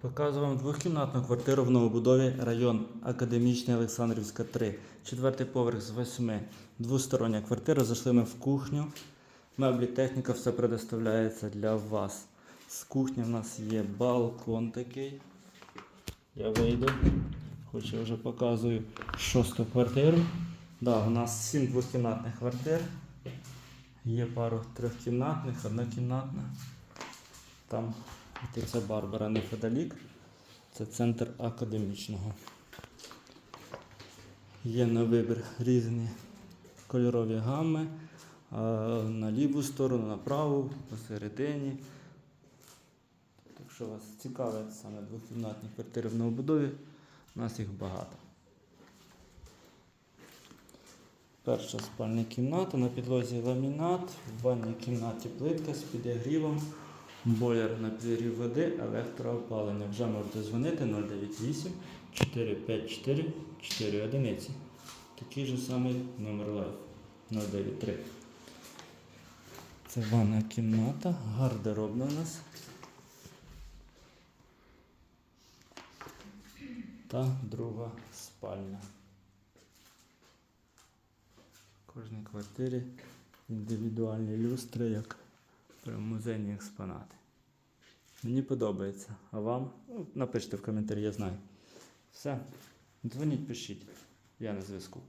Показую вам двохкімнатну квартиру в новобудові район Академічний Олександрівська 3. Четвертий поверх з восьми. Двостороння квартира. Зайшли ми в кухню. Меблі, техніка, все предоставляється для вас. З кухні в нас є балкон такий. Я вийду. Хоч я вже показую шосту квартиру. Да, у нас сім двохкімнатних квартир. Є пару трьохкімнатних, однокімнатна. Там це Барбара неподалік. Це центр академічного. Є на вибір різні кольорові гами. На ліву сторону, на праву, посередині. Якщо вас цікавить саме двокімнатні квартири в новобудові, у нас їх багато. Перша спальня кімната, на підлозі ламінат, в ванній кімнаті плитка з підігрівом, бойлер на підігрів води, електроопалення. Вже можете дзвонити 098 454 4 одиниці. Такий же самий номер лайф 093. Це ванна кімната, гардеробна у нас. Та друга спальня. В кожній квартирі індивідуальні люстри, як музейні експонати. Мені подобається. А вам? Ну, напишіть в коментарі, я знаю. Все. Дзвоніть, пишіть. Я на зв'язку.